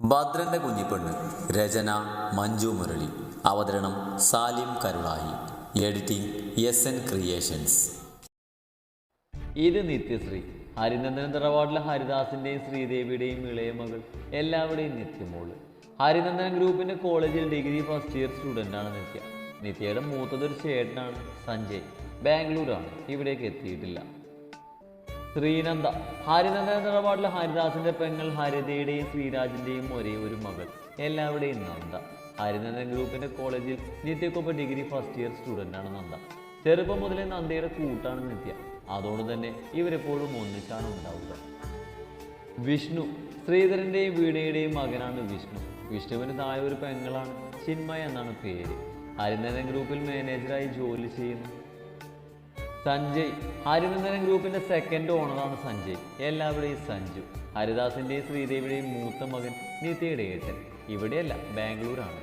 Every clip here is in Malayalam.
ഭദ്രന്റെ കുഞ്ഞിപ്പെണ്ണ് രചന മഞ്ജു മുരളി. അവതരണം Salim Karulai. Editing S N creations. ഇത് നിത്യശ്രീ ഹരിനന്ദന തറവാട്ടിലെ ഹരിദാസിന്റെയും ശ്രീദേവിയുടെയും ഇളയ മകൾ എല്ലാവരുടെയും നിത്യമോൾ. ഹരിനന്ദൻ ഗ്രൂപ്പിന്റെ കോളേജിൽ ഡിഗ്രി ഫസ്റ്റ് ഇയർ സ്റ്റുഡന്റ് ആണ് നിത്യ. നിത്യയുടെ മൂത്തതൊരു ചേട്ടനാണ് സഞ്ജയ്. ബാംഗ്ലൂരാണ്. ഇവിടേക്ക് എത്തിയിട്ടില്ല. ശ്രീനന്ദ. ഹരിനന്ദന തറവാട്ടിലെ ഹരിദാസിന്റെ പെങ്ങൾ ഹരിതയുടെയും ശ്രീരാജിന്റെയും ഒരേ ഒരു മകൾ. എല്ലാവരുടെയും നന്ദ. ഹരിനന്ദൻ ഗ്രൂപ്പിന്റെ കോളേജിൽ നിത്യക്കൊപ്പം ഡിഗ്രി ഫസ്റ്റ് ഇയർ സ്റ്റുഡന്റ് ആണ് നന്ദ. ചെറുപ്പം മുതലേ നന്ദയുടെ കൂട്ടാണ് നിത്യ. അതുകൊണ്ട് തന്നെ ഇവരെപ്പോഴും ഒന്നിച്ചാണ് ഉണ്ടാവുക. വിഷ്ണു. ശ്രീധരന്റെയും വീണയുടെയും മകനാണ് വിഷ്ണു. വിഷ്ണുവിന് താഴെ ഒരു പെങ്ങളാണ് ചിന്മയ എന്നാണ് പേര്. ഹരിനന്ദൻ ഗ്രൂപ്പിൽ മാനേജറായി ജോലി ചെയ്യുന്നു. സഞ്ജയ്. ഹരിനന്ദനൻ ഗ്രൂപ്പിന്റെ സെക്കൻഡ് ഓണറാണ് സഞ്ജയ്. എല്ലാവരുടെയും സഞ്ജു. ഹരിദാസിന്റെയും ശ്രീദേവിയുടെയും മൂത്ത മകൻ നിത്യയുടെ ഏട്ടൻ. ഇവിടെയല്ല ബാംഗ്ലൂരാണ്.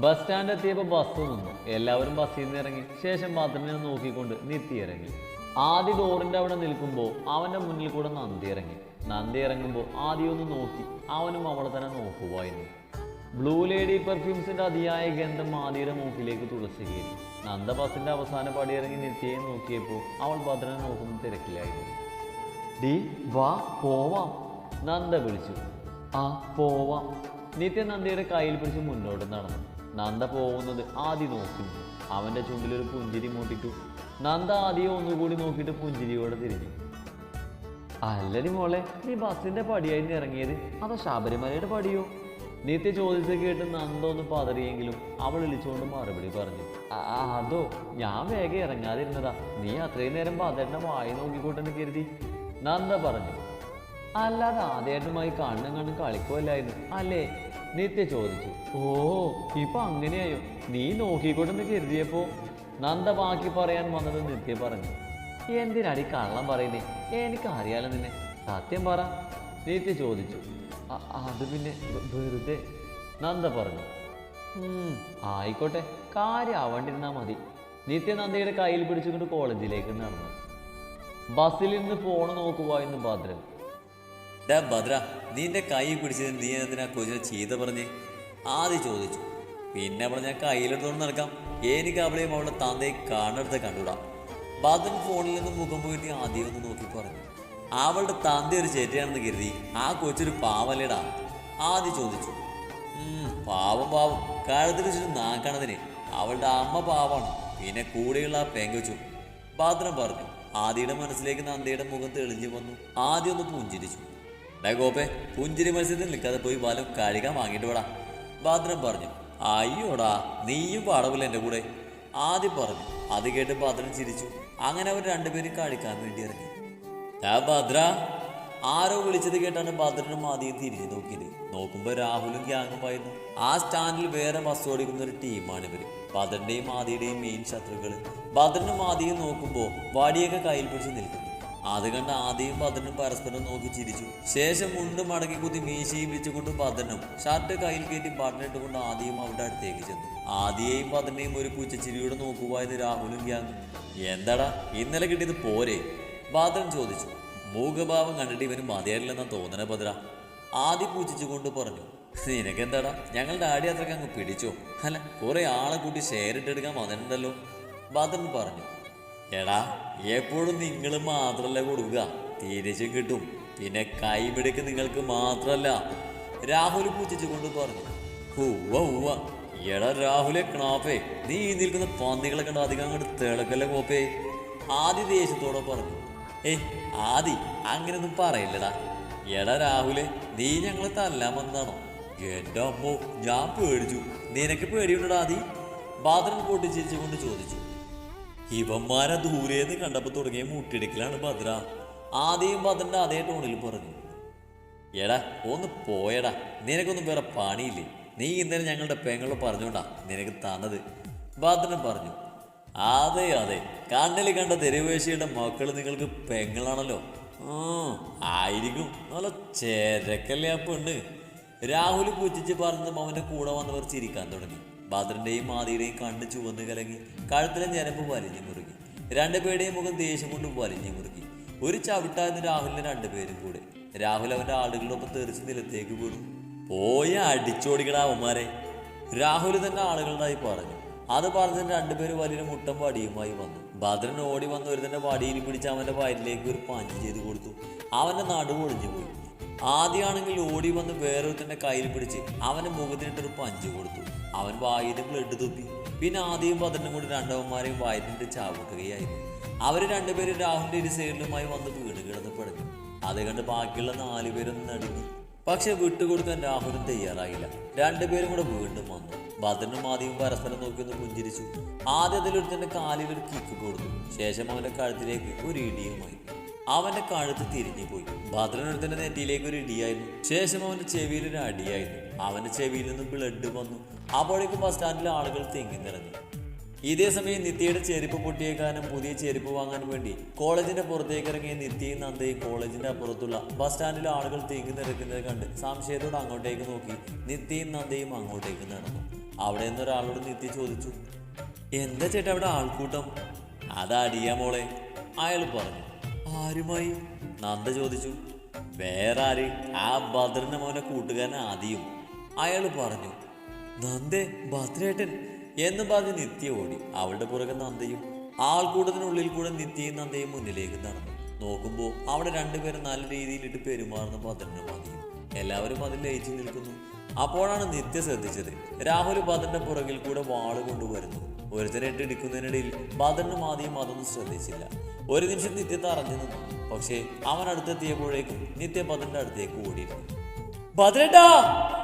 ബസ് സ്റ്റാൻഡ് എത്തിയപ്പോൾ ബസ് നിന്നു. എല്ലാവരും ബസ്സിൽ നിന്ന് ഇറങ്ങി. ശേഷം നിന്ന് നോക്കിക്കൊണ്ട് നിത്യ ഇറങ്ങി. ആദ്യ ഡോറിന്റെ അവിടെ നിൽക്കുമ്പോൾ അവന്റെ മുന്നിൽ കൂടെ നന്ദി ഇറങ്ങി. നന്ദി ഇറങ്ങുമ്പോൾ ആദ്യം ഒന്ന് നോക്കി. അവനും അവളെ തന്നെ നോക്കുവായിരുന്നു. ബ്ലൂ ലേഡി പെർഫ്യൂംസിന്റെ അതിയായ ഗന്ധം ആദിയുടെ മൂക്കിലേക്ക് തുളച്ചു കയറി. നന്ദ ബസിന്റെ അവസാന ഇറങ്ങി നിത്യയെ നോക്കിയപ്പോൾ അവൾ ഭദ്രനെ നോക്കുന്ന തിരക്കിലായിരുന്നു. ഡി വാ പോവാം. നന്ദ വിളിച്ചു. ആ പോവാം. നിത്യ നന്ദയുടെ കയ്യിൽ പിടിച്ച് മുന്നോട്ട് നടന്നു. നന്ദ പോകുന്നത് ആദ്യം നോക്കുന്നു അവന്റെ ചുണ്ടിലൊരു പുഞ്ചിരി മൂട്ടിട്ടു. നന്ദ ആദ്യം ഒന്നുകൂടി നോക്കിയിട്ട് പുഞ്ചിരിയോടെ തിരിഞ്ഞു. അല്ലടി മോളെ നീ ബസ്സിന്റെ പടിയായിരുന്നു ഇറങ്ങിയത്. അതോ ശബരിമലയുടെ പടിയോ? നിത്യ ചോദിച്ചത് കേട്ട് നന്ദോന്ന് പതറിയെങ്കിലും അവൾ വിളിച്ചുകൊണ്ട് മറുപടി പറഞ്ഞു. "ആ, ആ, അതോ ഞാൻ വേഗം ഇറങ്ങാതിരുന്നതാ. നീ അത്രയും നേരം പതേട്ടനെ വായി നോക്കിക്കോട്ടെന്ന് കരുതി. നന്ദ പറഞ്ഞു. അല്ലാതെ ആദ്യമായിട്ടുമായി കണ്ണും കണ്ണും കളിക്കുമല്ലായിരുന്നു അല്ലേ? നിത്യ ചോദിച്ചു. ഓ ഇപ്പൊ അങ്ങനെയായോ? നീ നോക്കിക്കോട്ടെന്ന് കരുതിയപ്പോ? നന്ദ ബാക്കി പറയാൻ വന്നത് നിത്യ പറഞ്ഞു. എന്തിനാടി കള്ളം പറയുന്നേ? എനിക്കറിയാലോ നിന്നെ. സത്യം പറ. നിത്യ ചോദിച്ചു. "അ- അത് പിന്നെ വെറുതെ നന്ദ പറഞ്ഞു. "ഉം, ആയിക്കോട്ടെ. കാര്യം ആവണ്ടിരുന്നാ മതി. നിത്യ നന്ദയുടെ കയ്യിൽ പിടിച്ചുകൊണ്ട് കോളേജിലേക്ക് നടന്നു. ബസ്സിൽ നിന്ന് ഫോൺ നോക്കുവായിരുന്നു ഭദ്രൻ. ഡാ ഭദ്ര നിന്റെ കൈ പിടിച്ചത് നീ എന്തിനാ കൊച്ചിനെ ചീത്ത പറഞ്ഞ്? ആദ്യം ചോദിച്ചു. പിന്നെ അവളെ ഞാൻ കയ്യിലെടുത്തോണ്ട് നടക്കാം. എനിക്ക് അവളെയും അവളുടെ തന്തയെ കാണടുത്ത് കണ്ടുവിടാം ഭദ്രൻ ഫോണിൽ നിന്ന് മുഖം പോയിട്ട് ആദ്യം ഒന്ന് നോക്കി പറഞ്ഞു. അവളുടെ തന്ത ഒരു ചേറ്റിയാണെന്ന് കരുതി ആ കൊച്ചൊരു പാവല്ലേടാ. ആദ്യം ചോദിച്ചു. "ഉം, പാവം പാവം. കഴുത്തിൽ വെച്ചിട്ട് നാക്കണതിന്. അവളുടെ അമ്മ പാവാണ്. പിന്നെ കൂടെയുള്ള ആ പെങ്കൊച്ചു. ഭദ്രം പറഞ്ഞു ആദിയുടെ മനസ്സിലേക്ക് നന്ദിയുടെ മുഖം തെളിഞ്ഞു വന്നു. ആദ്യം ഒന്ന് പുഞ്ചിരിച്ചു. ഡേ ഗോപേ പുഞ്ചിരി മത്സ്യത്തിൽ നിൽക്കാതെ പോയി വലം കഴുകാൻ വാങ്ങിയിട്ട് വിടാ. ഭദ്രം പറഞ്ഞു അയ്യോടാ നീയും പാടവില്ല എന്റെ കൂടെ? ആദ്യം പറഞ്ഞു അത് കേട്ട് ഭദ്രൻ ചിരിച്ചു. അങ്ങനെ അവർ രണ്ടുപേരും കളിക്കാൻ വേണ്ടി ഇറങ്ങി. "ദാ ഭദ്ര. ആരോ വിളിച്ചത് കേട്ടാണ് ഭദ്രനും ആദ്യം തിരിഞ്ഞു നോക്കിയത്. നോക്കുമ്പോൾ രാഹുലും ഗ്യാങ്ങുമായിരുന്നു ആ സ്റ്റാൻഡിൽ വേറെ ബസ് ഓടിക്കുന്ന ഒരു ടീമാണ് ഇവർ. ഭദ്രന്റെയും ആദിയുടെയും മെയിൻ ശത്രുക്കൾ. ഭദ്രനും ആദിയും നോക്കുമ്പോൾ വടിയൊക്കെ കയ്യിൽ പിടിച്ച് നിൽക്കുന്നു. അത് കണ്ട് ആദ്യം ഭദ്രനും പരസ്പരം നോക്കി ചിരിച്ചു. ശേഷം മുണ്ട് മടക്കി കുത്തി മീശയും വെച്ചുകൊണ്ട് ഭദ്രനും ഷർട്ട് കയ്യിൽ കയറ്റി ബട്ടണിട്ടുകൊണ്ട് ആദ്യം അവരുടെ അടുത്തേക്ക് ചെന്നു. ആദിയെയും ഭദ്രനെയും ഒരു പൂച്ചച്ചിരിയോടെ നോക്കുവായത് രാഹുലും ഗ്യാങ്ങും. എന്താടാ ഇന്നലെ കിട്ടിയത് പോരെ? ഭദ്രൻ ചോദിച്ചു. മൂകഭാവം കണ്ടിട്ട് ഇവന് മതിയായില്ലെന്നാ തോന്നണ ഭദ്ര. ആദ്യം പൂജിച്ചുകൊണ്ട് പറഞ്ഞു നിനക്കെന്താടാ? ഞങ്ങളുടെ ആടി അത്രയ്ക്ക് അങ്ങ് പിടിച്ചോ. അല്ല കുറെ ആളെ കൂട്ടി ഷെയറിട്ടെടുക്കാൻ വന്നിട്ടുണ്ടല്ലോ. ഭദ്രൻ പറഞ്ഞു എടാ എപ്പോഴും നിങ്ങൾ മാത്രല്ല കൊടുക്കുക. തിരിച്ചും കിട്ടും. പിന്നെ കൈമിടുക്ക് നിങ്ങൾക്ക് മാത്രല്ല. രാഹുൽ പൂജിച്ചുകൊണ്ട് പറഞ്ഞു ഉവ്വ ഉവ്വ. എടാ രാഹുലെ കണാപ്പേ നീ നിൽക്കുന്ന പന്നികളെ കണ്ട അധികം അങ്ങോട്ട് തിളക്കല്ലേ കോപ്പേ. ആദ്യ ദേഷ്യത്തോടെ പറഞ്ഞു ഏയ് ആദി അങ്ങനൊന്നും പറയില്ലടാ. എടാ രാഹുലെ നീ ഞങ്ങളെ തല്ലാൻ വന്നതാണോ? എന്റെ അമ്മോ ഞാൻ പേടിച്ചു. നിനക്ക് പേടിയുണ്ടടാ ആദി? ബാദ്രൻ പൊട്ടിച്ചിരിച്ചുകൊണ്ട് ചോദിച്ചു. ഇവന്മാരെ ദൂരേന്ന് കണ്ടപ്പോ തുടങ്ങിയ മുട്ടിടിക്കലാണ് ഭദ്ര. ആദ്യം ഭദ്രന്റെ അതേ ടോണിൽ പറഞ്ഞു. എടാ ഒന്ന് പോയടാ. നിനക്കൊന്നും വേറെ പണിയില്ലേ? നീ ഇന്നലെ ഞങ്ങളുടെ പെങ്ങളോട് പറഞ്ഞോണ്ടാ നിനക്ക് തന്നത്. ഭദ്രൻ പറഞ്ഞു അതെ അതെ. കണ്ണിൽ കണ്ട തെരുവേശിയുടെ മക്കൾ നിങ്ങൾക്ക് പെങ്ങളാണല്ലോ. ആയിരിക്കും. നല്ല ചേരക്കല്ലേ ആ പെണ്ണ്? രാഹുൽ പുച്ഛിച്ച് പറഞ്ഞപ്പോൾ അവന്റെ കൂടെ വന്നവർ ചിരിക്കാൻ തുടങ്ങി. ഭദ്രന്റെയും ആദിയുടെയും കണ്ണ് ചുവന്ന് കലങ്ങി. കഴുത്തിലെ ഞരമ്പ് വലിഞ്ഞു മുറുകി. രണ്ടുപേരുടെയും മുഖം ദേഷ്യം കൊണ്ട് വലിഞ്ഞു മുറുകി. ഒരു ചവിട്ടായിരുന്നു രാഹുലിന് രണ്ടുപേരും കൂടെ. രാഹുൽ അവന്റെ ആളുകളൊപ്പം തെറിച്ച് നിലത്തേക്ക് വീണു. പോയ അടിച്ചോടിക്കട അവന്മാരെ. രാഹുൽ തന്നെ ആളുകളുടായി പറഞ്ഞു അത് പറഞ്ഞിട്ട് രണ്ടുപേര് വലിയ മുട്ടം വടിയുമായി വന്നു. ഭദ്രൻ ഓടി വന്ന് ഒരുത്തന്റെ വടിയിൽ പിടിച്ച് അവന്റെ വയറ്റിലേക്ക് ഒരു പാഞ്ച് ചെയ്ത് കൊടുത്തു. അവന്റെ നടുവ് ഒളിഞ്ഞു പോയി. ആദ്യമാണെങ്കിൽ ഓടി വന്ന് വേറൊരുത്തന്റെ കയ്യിൽ പിടിച്ച് അവന്റെ മുഖത്തിനിട്ടൊരു പഞ്ച് കൊടുത്തു. അവൻ വായിലും ബ്ലഡ് തുപ്പി. പിന്നെ ആദ്യം ഭദ്രനും കൂടി രണ്ടവന്മാരെയും വായിലിട്ട് ചാവുക്കുകയായിരുന്നു അവർ രണ്ടുപേരും രാഹുലിന്റെ ഇരു സൈഡിലുമായി വന്ന് വീണ് കിടന്ന് പിടഞ്ഞു അത് കണ്ട് ബാക്കിയുള്ള നാലുപേരൊന്നും നടുങ്ങി. പക്ഷെ വിട്ടുകൊടുക്കാൻ രാഹുലും തയ്യാറായില്ല. രണ്ടുപേരും കൂടെ വീണ്ടും വന്നു. ഭദ്രനും ആദ്യം പരസ്പരം നോക്കി ഒന്ന് പുഞ്ചിരിച്ചു. ആദ്യത്തിൽ ഒരുത്തന്റെ കാലിൽ ഒരു കിക്ക് കൊടുത്തു. ശേഷം അവന്റെ കഴുത്തിലേക്ക് ഒരു ഇടിയുമായി. അവന്റെ കഴുത്ത് തിരിഞ്ഞു പോയി. നെറ്റിയിലേക്ക് ഒരു ഇടിയായിരുന്നു. ശേഷം അവന്റെ ചെവിയിൽ ഒരു അടിയായിരുന്നു. അവന്റെ ചെവിയിൽ നിന്ന് ബ്ലഡ് വന്നു. അപ്പോഴേക്കും ബസ് സ്റ്റാൻഡിലെ ആളുകൾ തിങ്ങി നിറഞ്ഞു. ഇതേ സമയം നിത്യയുടെ ചെരുപ്പ് പൊട്ടിയേക്കാനും പുതിയ ചെരുപ്പ് വാങ്ങാൻ വേണ്ടി കോളേജിന്റെ പുറത്തേക്ക് ഇറങ്ങിയ നിത്യയും നന്ദയും കോളേജിന്റെ അപ്പുറത്തുള്ള ബസ് സ്റ്റാൻഡിലെ ആളുകൾ തിങ്ങി നിറയ്ക്കുന്നത് കണ്ട് സംശയത്തോടെ അങ്ങോട്ടേക്ക് നോക്കി നിത്യയും നന്ദയും അങ്ങോട്ടേക്ക് നടന്നു. അവിടെ നിന്ന് ഒരാളോട് നിത്യ ചോദിച്ചു എന്താ ചേട്ടാ അവിടെ ആൾക്കൂട്ടം? അതടിയാ മോളെ അയാൾ പറഞ്ഞു. ആരുമായി? നന്ദ ചോദിച്ചു. വേറെ ആര് ആ ഭദ്രന്റെ മോനെ കൂട്ടുകാരൻ ആദ്യം. അയാൾ പറഞ്ഞു. നന്ദേ ഭദ്രേട്ടൻ. എന്ന് പറഞ്ഞ് നിത്യ ഓടി അവളുടെ പുറകെ നന്ദയും ആൾക്കൂട്ടത്തിനുള്ളിൽ കൂടെ നിത്യയും നന്ദയും മുന്നിലേക്ക് നടന്നു. നോക്കുമ്പോൾ അവിടെ രണ്ടുപേരും നല്ല രീതിയിലിട്ട് പെരുമാറുന്ന ഭദ്രനും മതിയും. എല്ലാവരും അതിൽ ലയിച്ചു നിൽക്കുന്നു. അപ്പോഴാണ് നിത്യ ശ്രദ്ധിച്ചത്. രാഹുൽ ഭദ്രന്റെ പുറകിൽ കൂടെ വാൾ കൊണ്ടുവരുന്നു. ഒരുത്തരെ ഇട്ടിടിക്കുന്നതിനിടയിൽ ഭദ്രനും ആദ്യം അതൊന്നും ശ്രദ്ധിച്ചില്ല. ഒരു നിമിഷം നിത്യ തറഞ്ഞു നിന്നു. പക്ഷേ അവൻ അടുത്തെത്തിയപ്പോഴേക്കും നിത്യ ഭദ്രന്റെ അടുത്തേക്ക് ഓടിയിരുന്നു. ഭദ്രേട്ടാ!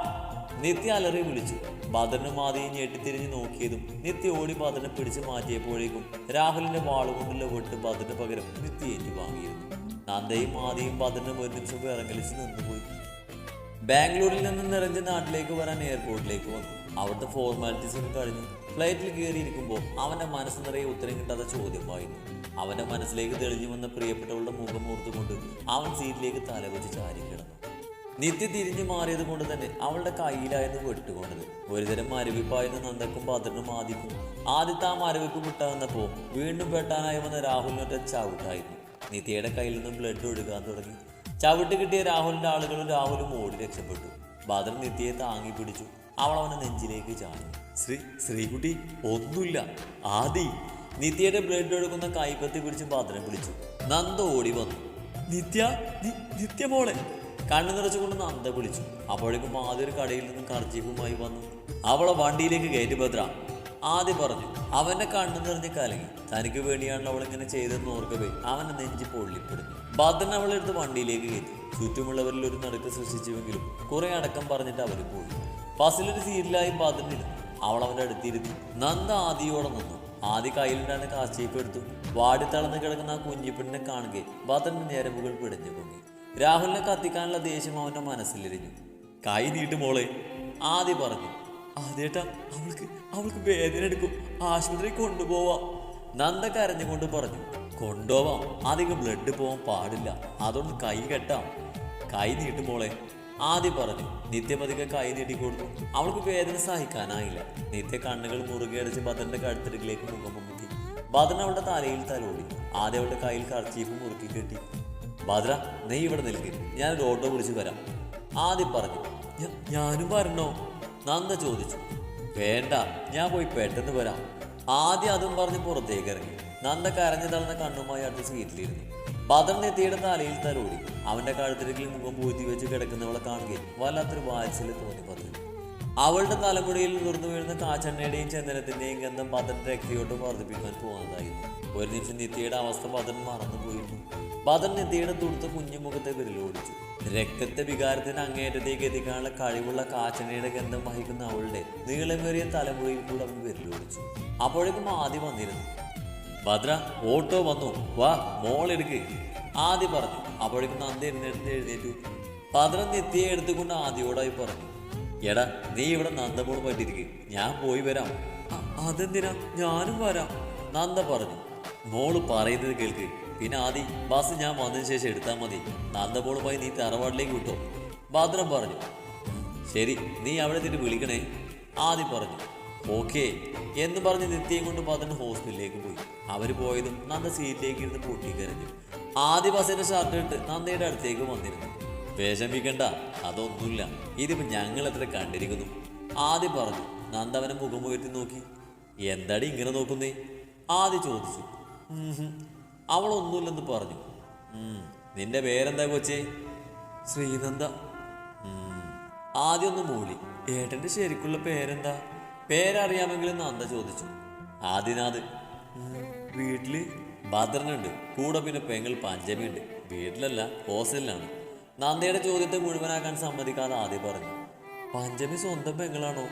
നിത്യ അലറി വിളിച്ചു. ഭദ്രനും ആദ്യം ഞെട്ടിത്തിരിഞ്ഞ് നോക്കിയതും നിത്യ ഓടി ഭദ്രനെ പിടിച്ചു മാറ്റിയപ്പോഴേക്കും രാഹുലിന്റെ വാളുകൊണ്ടുള്ള വെട്ട് ഭദ്രന് പകരം നിത്യ ഏറ്റു വാങ്ങിയിരുന്നു നന്ദയും ആദ്യം ഭദ്രനും ഒരു നിമിഷം വിറങ്ങലിച്ച് നിന്നുപോയി. ബാംഗ്ലൂരിൽ നിന്ന് നിറഞ്ഞ നാട്ടിലേക്ക് വരാൻ എയർപോർട്ടിലേക്ക് വന്നു. അവിടുത്തെ ഫോർമാലിറ്റീസ് കഴിഞ്ഞു ഫ്ലൈറ്റിൽ കയറിയിരിക്കുമ്പോൾ അവന്റെ മനസ്സ് നിറയെ ഉത്തരം കിട്ടാത്ത ചോദ്യമായിരുന്നു അവന്റെ മനസ്സിലേക്ക് തെളിഞ്ഞു വന്ന പ്രിയപ്പെട്ടവളുടെ മുഖം ഓർത്തുകൊണ്ട് അവൻ സീറ്റിലേക്ക് തലവെച്ച് ചാരി കിടന്നു നിത്യ തിരിഞ്ഞു മാറിയത് കൊണ്ട് തന്നെ അവളുടെ കയ്യിലായിരുന്നു വെട്ടുകൊണ്ടത്. ഒരുതരം മരവിപ്പായിരുന്നു നന്ദക്കും ഭദ്രനും ആദിക്കും. ആദ്യത്തെ ആ മരവിപ്പ് വിട്ടാകുന്നപ്പോൾ വീണ്ടും വെട്ടാനായി വന്ന രാഹുലിനൊറ്റ ചവിട്ടായിരുന്നു. നിത്യയുടെ കയ്യിൽ നിന്നും ബ്ലഡ് ഒഴുകാൻ തുടങ്ങി. ചവിട്ട് കിട്ടിയ രാഹുലിന്റെ ആളുകളും രാഹുലും ഓടി രക്ഷപ്പെട്ടു. ഭദ്രൻ നിത്യയെ താങ്ങി പിടിച്ചു. അവൾ അവനെ നെഞ്ചിലേക്ക് ചാഞ്ഞു. ശ്രീ ശ്രീകുട്ടി ഒന്നുമില്ല. ആദി. നിത്യയുടെ ബ്ലഡ് ഒഴുകുന്ന കൈപ്പത്തി പിടിച്ച് ഭദ്രൻ വിളിച്ചു. നന്ദ ഓടി വന്നു. നിത്യ നിത്യ മോളെ. കണ്ണു നിറച്ചുകൊണ്ട് നന്ദ വിളിച്ചു. അപ്പോഴേക്കും ആദ്യ ഒരു കടയിൽ നിന്നും കർജീഫുമായി വന്നു. അവളെ വണ്ടിയിലേക്ക് കയറ്റി ഭദ്ര. ആദ്യം പറഞ്ഞു അവന്റെ കണ്ണു നിറഞ്ഞ് കലങ്ങി. തനിക്ക് വേണ്ടിയാണല്ലോ അവൾ ഇങ്ങനെ ചെയ്തെന്ന് ഓർക്കവേ. അവനെ നെഞ്ചി പൊള്ളിപ്പിടുന്നു ഭദ്രൻ അവളെടുത്ത് വണ്ടിയിലേക്ക് കയറ്റി. ചുറ്റുമുള്ളവരിൽ ഒരു നടുക്ക് സൃഷ്ടിച്ചുവെങ്കിലും കുറെ അടക്കം പറഞ്ഞിട്ട് അവർ പോയി. ബസ്സിലൊരു സീറ്റിലായി ഭദ്രനിരുന്നു അവൾ അവന്റെ അടുത്തിരുന്നു. നന്ദ ആദിയോടെ നിന്നു. ആദ്യ കയ്യിലുണ്ടായിരുന്ന കാശീപ്പ് എടുത്തു. വാടി തളർന്ന് കിടക്കുന്ന ആ കുഞ്ഞിപ്പെണ്ണിനെ കാണുകയും ഭദ്രന്റെ ഞരമ്പുകൾ പിടഞ്ഞു പൊങ്ങി. രാഹുലിനെ കത്തിക്കാനുള്ള ദേഷ്യം അവന്റെ മനസ്സിലിരിഞ്ഞു. കൈ നീട്ടു മോളെ ആദ്യ പറഞ്ഞു ആദ്യേട്ടാ അവൾക്ക് അവൾക്ക് വേദന എടുക്കും. ആശുപത്രി കൊണ്ടുപോവാം. നന്ദ കരഞ്ഞുകൊണ്ട് പറഞ്ഞു കൊണ്ടുപോവാം. അധികം ബ്ലഡ് പോവാൻ പാടില്ല. അതുകൊണ്ട് കൈ കെട്ടാം. കൈ നീട്ടു മോളെ ആദ്യം പറഞ്ഞു നിത്യപതിക്ക് കൈ നീട്ടിക്കൊടുത്തു അവൾക്ക് വേദന സഹിക്കാനായില്ല. നിത്യ കണ്ണുകൾ മുറുകെ അടിച്ച് ഭദ്രന്റെ കഴുത്തിരികിലേക്ക് മുഖം മുക്കി ബദൻ അവളുടെ തലയിൽ തലോടി. ആദ്യം അവളുടെ കയ്യിൽ കർച്ചീഫ് മുറുക്കി കെട്ടി. ഭദ്ര നീ ഇവിടെ നിൽക്ക്. ഞാനൊരു ഓട്ടോ വിളിച്ച് വരാം. ആദ്യം പറഞ്ഞു "ഞ- ഞാനും വരണോ? നന്ദ ചോദിച്ചു. വേണ്ട ഞാൻ പോയി പെട്ടെന്ന് വരാം. ആദ്യം അതും പറഞ്ഞ് പുറത്തേക്ക് ഇറങ്ങി. നന്ദ കരഞ്ഞു തളർന്ന കണ്ണുമായി അടുത്ത സീറ്റിലിരുന്നു. ഭദ്രൻ നെത്തിയുടെ തലയിൽ തലോടി. അവന്റെ കഴുത്തിലേക്ക് മുഖം പൂഴ്ത്തി വെച്ച് കിടക്കുന്നവളെ കാണുകയും വല്ലാത്തൊരു വാത്സല്യം തോന്നി ഭദ്രൻ. അവളുടെ തലമുടിയിൽ നുറന്നു വീഴുന്ന കാച്ചെണ്ണയുടെയും ചന്ദനത്തിന്റെയും ഗന്ധം ഭദ്രന്റെ രക്തയോട്ട് വർദ്ധിപ്പിക്കാൻ പോകുന്നതായിരുന്നു ഒരു നിമിഷം നിത്യയുടെ അവസ്ഥ ഭദ്രൻ മറന്നുപോയിരുന്നു. തുടുത്ത കുഞ്ഞു മുഖത്തെ വിരലോടിച്ചു. രക്തത്തെ വികാരത്തിന് അങ്ങേറ്റത്തേക്ക് എത്തിക്കാനുള്ള കഴിവുള്ള കാച്ചനയുടെ ഗന്ധം വഹിക്കുന്ന അവളുടെ നീളമേറിയ തലമുറയിൽ കൂടെ അവൻ വിരലോടിച്ചു. അപ്പോഴേക്കും ആദ്യം വന്നിരുന്നു. ഭദ്ര ഓട്ടോ വന്നു. വാ മോളെടുക്ക് ആദ്യം പറഞ്ഞു. അപ്പോഴേക്കും നന്ദി എഴുന്നേറ്റ് എഴുന്നേറ്റു. ഭദ്ര നിത്യെ എടുത്തുകൊണ്ട് ആദ്യോടായി പറഞ്ഞു. എടാ നീ ഇവിടെ നന്ദമോൾ പറ്റിയിരിക്കും. ഞാൻ പോയി വരാം. "അ- അതെന്തിനാ? ഞാനും വരാം. നന്ദ പറഞ്ഞു. മോൾ പറയുന്നത് കേൾക്ക്. പിന്നെ ആദി ബസ് ഞാൻ വന്നതിന് ശേഷം എടുത്താൽ മതി. നന്ദമോളുമായി നീ തറവാട്ടിലേക്ക് വിട്ടോ. ഭദ്രം പറഞ്ഞു. ശരി നീ അവിടെ എത്തിയിട്ട് വിളിക്കണേ. ആദി പറഞ്ഞു. ഓക്കേ. എന്ന് പറഞ്ഞ് നിത്യം കൊണ്ട് ഭദ്രൻ ഹോസ്പിറ്റലിലേക്ക് പോയി. അവർ പോയതും നന്ദ സീറ്റിലേക്ക് ഇരുന്ന് പൊട്ടിക്കരഞ്ഞു. ആദി ബസ്സിന്റെ ഷർട്ട് ഇട്ട് നന്ദയുടെ അടുത്തേക്ക് വന്നിരുന്നു. വിഷമിക്കണ്ട അതൊന്നുമില്ല. ഇതിപ്പോൾ ഞങ്ങൾ എത്ര കണ്ടിരിക്കുന്നു. ആദി പറഞ്ഞു. നന്ദ അവനെ മുഖം ഉയർത്തി നോക്കി. എന്താടി ഇങ്ങനെ നോക്കുന്നേ? ആദി ചോദിച്ചു. "ഉം ഹും. അവളൊന്നുമില്ലെന്ന് പറഞ്ഞു. "ഉം. നിന്റെ പേരെന്താ കൊച്ചേ? ശ്രീനന്ദ. ആദ്യം ഒന്ന് മൂളി. ഏട്ടന്റെ ശരിക്കുള്ള പേരെന്താ? പേരറിയാമെങ്കിൽ നന്ദ ചോദിച്ചു. ആദിനാഥ്. വീട്ടിൽ ഭദ്രനുണ്ട്. കൂടെ പിന്നെ പെങ്ങൾ പഞ്ചമിയുണ്ട്. വീട്ടിലല്ല ഹോസ്റ്റലിലാണ്. നന്ദയുടെ ചോദ്യത്തെ മുഴുവനാക്കാൻ സമ്മതിക്കാതെ ആദ്യം പറഞ്ഞു. പഞ്ചമി സ്വന്തം പെങ്ങളാണോ?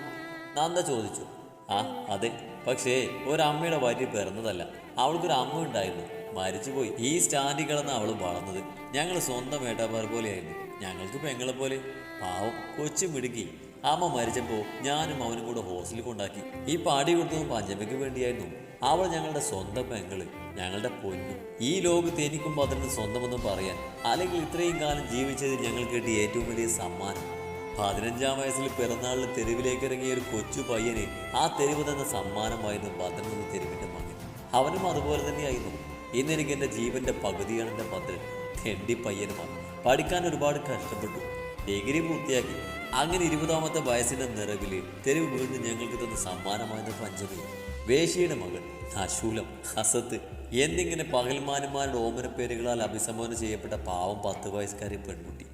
നന്ദ ചോദിച്ചു. ആ അതെ. പക്ഷേ ഒരമ്മയുടെ വാറ്റി പിറന്നതല്ല. അവൾക്കൊരു അമ്മ ഉണ്ടായിരുന്നു. മരിച്ചുപോയി. ഈ സ്റ്റാൻഡിൽ കിടന്ന് അവൾ വളർന്നത്. ഞങ്ങൾ സ്വന്തം വേട്ടാപ്പാർ പോലെയായിരുന്നു. ഞങ്ങൾക്ക് പെങ്ങളെ പോലെ. പാവം കൊച്ചു മിടുക്കി. അമ്മ മരിച്ചപ്പോൾ ഞാനും അവനും കൂടെ ഹോസ്റ്റലിൽ കൊണ്ടാക്കി. ഈ പാടി കൊടുത്തതും പഞ്ചമയ്ക്ക് വേണ്ടിയായിരുന്നു. അവൾ ഞങ്ങളുടെ സ്വന്തം പെങ്ങൾ. ഞങ്ങളുടെ പൊന്നു. ഈ ലോകത്ത് എനിക്കും പതിനെട്ട് സ്വന്തമെന്നും പറയാൻ അല്ലെങ്കിൽ ഇത്രയും കാലം ജീവിച്ചതിൽ ഞങ്ങൾ കിട്ടിയ ഏറ്റവും വലിയ സമ്മാനം. പതിനഞ്ചാം വയസ്സിൽ പിറന്നാളിൽ തെരുവിലേക്ക് ഇറങ്ങിയ ഒരു കൊച്ചു പയ്യനെ ആ തെരുവ് തന്ന സമ്മാനമായിരുന്നു പതിനൊന്ന് തെരുവിന്റെ മകൻ. അവനും അതുപോലെ തന്നെയായിരുന്നു. ഇന്ന് എനിക്ക് എന്റെ ജീവന്റെ പകുതിയാണ് എന്റെ മന്ത്രി തെണ്ടി പയ്യനുമാണ് പഠിക്കാൻ ഒരുപാട് കഷ്ടപ്പെട്ടു. ഡിഗ്രി പൂർത്തിയാക്കി. അങ്ങനെ ഇരുപതാമത്തെ വയസ്സിന്റെ നിറവിൽ തെരുവ് വീണ്ടും ഞങ്ങൾക്ക് തന്ന സമ്മാനമായത് പഞ്ചമി. വേശിയുടെ മകൾ അശൂലം ഹസത്ത് എന്നിങ്ങനെ പകൽമാന്മാരുടെ ഓമന പേരുകളാൽ അഭിസംബോധന ചെയ്യപ്പെട്ട പാവം പത്ത് വയസ്സുകാരി പെൺകുട്ടി.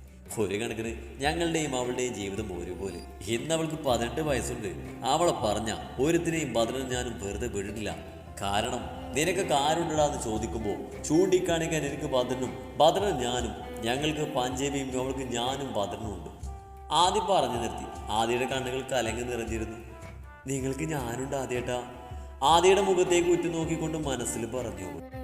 ഒരു കണക്കിന് ഞങ്ങളുടെയും അവളുടെയും ജീവിതം ഒരുപോലെ. ഇന്ന് അവൾക്ക് പതിനെട്ട് വയസ്സുണ്ട്. അവളെ പറഞ്ഞ ഒരുത്തിനെയും പതിനെട്ട് ഞാനും വെറുതെ വിടില്ല കാരണം നിനക്ക് കാരുണ്ടടാന്ന് ചോദിക്കുമ്പോൾ ചൂണ്ടിക്കാണിക്കാൻ എനിക്ക് ഭദ്രനും ഭദ്രൻ ഞാനും ഞങ്ങൾക്ക് പഞ്ചേബിയും അവൾക്ക് ഞാനും ഭദ്രനും ഉണ്ട് ആദ്യം പറഞ്ഞു നിർത്തി. ആദിയുടെ കണ്ണുകൾ കലങ്ങി നിറഞ്ഞിരുന്നു. നിങ്ങൾക്ക് ഞാനുണ്ട് ആദ്യേട്ടാ. ആദിയുടെ മുഖത്തേക്ക് ഉറ്റുനോക്കിക്കൊണ്ട് മനസ്സിൽ പറഞ്ഞു.